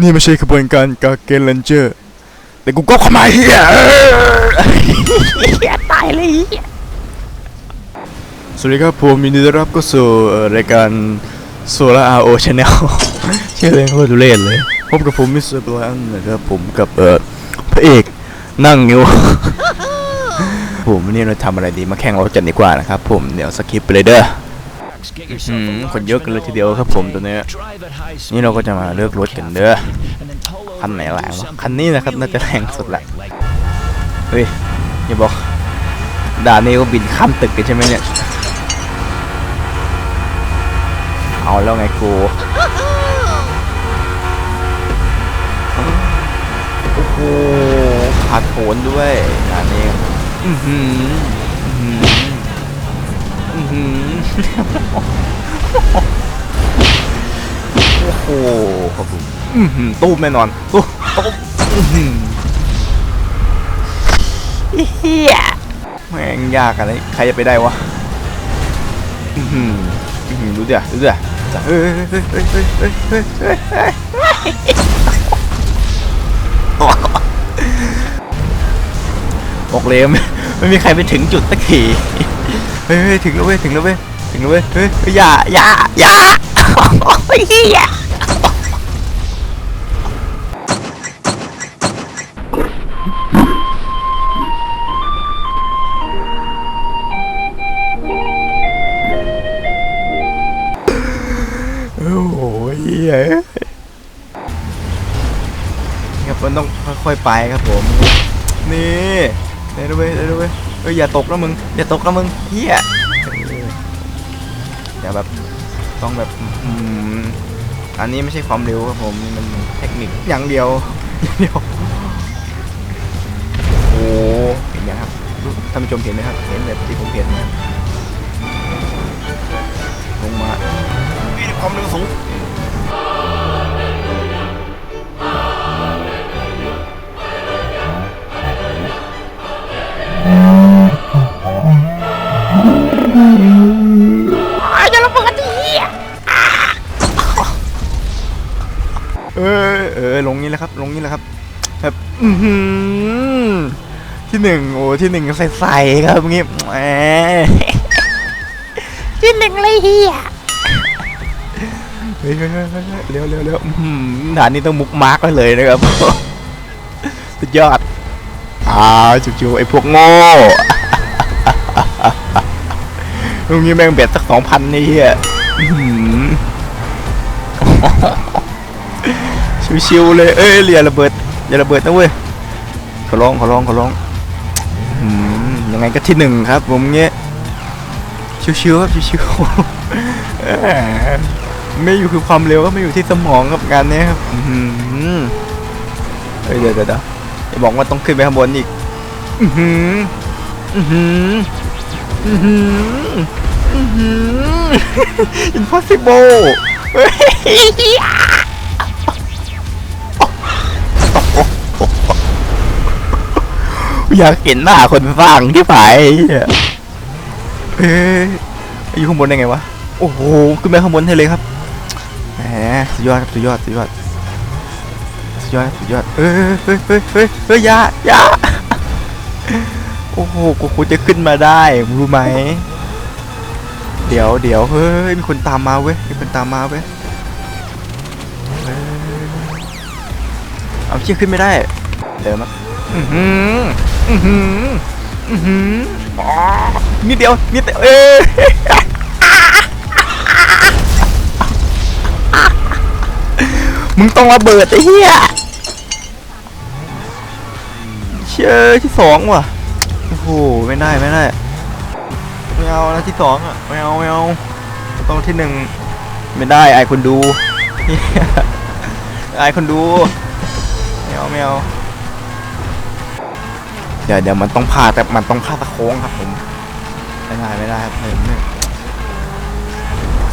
นี่ไม่ใช่ขบวนการกาเกนเลนเจอร์แต่กูก็ข้ามาเฮียตายเลยสวัสดีครับผมยินดีต้อนรับเข้าสู่รายการ Solar RO Channel ชื่อเพลงโคตรทุเรศเลยพบกับผมมิสเตอร์บลันนะครับผมกับเออพระเอกนั่งอยู่ผมวันนี้เราทำอะไรดีมาแข่งรถกันดีกว่านะครับผมเดี๋ยวสกิปไปเลยเด้อ คนเยอะกันเลยทีเดียวครับผมตัวเนี้ยนี่เราก็จะมาเลือกรถกันเด้อคันไหนแรงวะคันนี้นะครับน่าจะแรงสุดละเฮ้ยอย่าบอกด่านนี้ก็บินข้ามตึกกันใช่ไหมเนี่ยเอาแล้วไงกูโอ้โหขาดโผนด้วยงานนี้อือหืออื้อหืออื้อหือ โอ้โหครับผมอื้อหือตู้มแน่นอนตู้ตู้เฮียแม่งยากอะไรใครจะไปได้วะอื้อหืออื้อหือดูเดี๋ยวดูเดี๋ยวเฮ้ยเฮ้ยเฮ้ยเฮ้ยเฮ้ยเฮ้ยเฮ้ยเฮ้ยเฮ้ยบอกเลยไม่ไม่มีใครไปถึงจุดสักที เฮ้ยเฮ้ยถึงแล้วเว้ยถึงแล้วเว้ยถึงแล้วเว้ยเฮ้ยอย่าอย่าอย่าเฮียโอ้โหเหี้ยครับมันต้องค่อยๆไปครับผม นี่ได้ด้วยได้ด้วย เอ้ยอย่าตกนะมึงอย่าตกนะมึงเฮียอย่าแบบต้องแบบอันนี้ไม่ใช่ความเร็วครับผมมันเทคนิคอย่างเดียวอย่างเดียวโอ้โหเห็นยังครับท่านผู้ชมเห็นไหมครับเห็นแบบที่ผมเห็นไหมลงมามีความเร็วสูง เออเออลงนี้แหละครับ ลงนี้แหละครับแบบอือหือที่หนึ่งโอ้ที่หนึ่งใส่ๆครับงี้แหมที่หนึ่งเลยเฮียเฮ้ยเฮ้ยเฮ้ยเฮ้ยเร็วเร็วเร็วอื้อหือด่านนี้ต้องมุกมาร์กไว้เลยนะครับสุดยอดอ่าจิ๋วๆไอ้พวกโง่ตรงนี้แม่งเบ็ดสักสองพันนี่เฮียอื้อหือ ชิวๆเลย เอ้ยเรียระเบิดอย่าระเบิดนะเว้ย ขอร้องขอร้องขอร้องอืมยังไงก็ที่หนึ่งครับ ผมเงี้ย ชิวๆครับชิวๆไม่อยู่คือความเร็วก็ไม่อยู่ที่สมองครับงานนี้ครับอื้อหือเฮ้ยเดี๋ยวเดี๋ยวเดี๋ยวอย่าบอกว่าต้องขึ้นไปข้างบนอีก อือหือ อือหือ อือหือ อือหือ impossible อยากเห็นหน้าคนสร้างที่ผายเหี้ยอยู่ข้างบนได้ไงวะ โอ้โห ขึ้นไปข้างบนให้เลยครับแหมสุดยอดครับสุดยอดสุดยอดสุดยอดสุดยอดเอ้ยเฮ้ยเฮ้ยเฮ้ยเฮ้ยยายาโอ้โหกูจะขึ้นมาได้รู้ไหม เดี๋ยวเดี๋ยวเฮ้ย มีคนตามมาเว้ย มีคนตามมาเว้ย เอาเชี่ยขึ้นไม่ได้ เดินมาอือหือ อือหืออือหือนิดเดียวนิดเดียวเอ้ยมึงต้องระเบิดไอ้เหี้ยเชื่อที่สองว่ะโอ้โหไม่ได้ไม่ได้ไม่เอานะที่สองอะไม่เอาไม่เอาต้องที่หนึ่งไม่ได้ไอายคนดูเหี้ยอคนดูไม่เอาไม่เอา เดี๋ยวเดี๋ยวมันต้องพาแต่มันต้องพาตะโค้งครับผมไม่ได้ไม่ได้ครับผมเนี่ย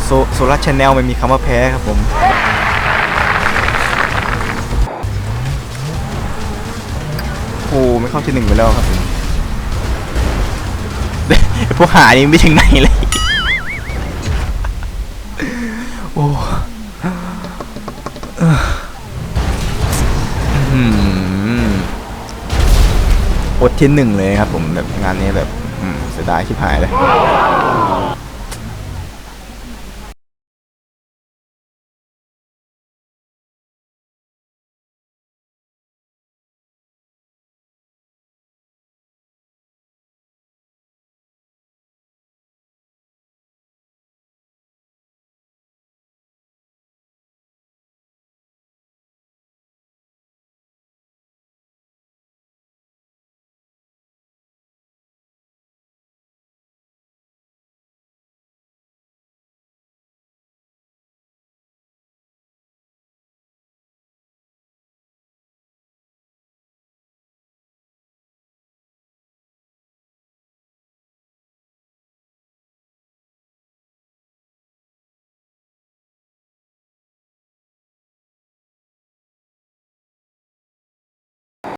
โซโซลัสชแนลมันมีคำว่าแพ้ครับผมโอ้ไม่เข้าที่หนึ่งไปแล้วครับผมพวกหานี่ไม่ถึงไหนเลย ที่หนึ่งเลยครับผมแบบงานนี้แบบเสียดายชิบหายเลย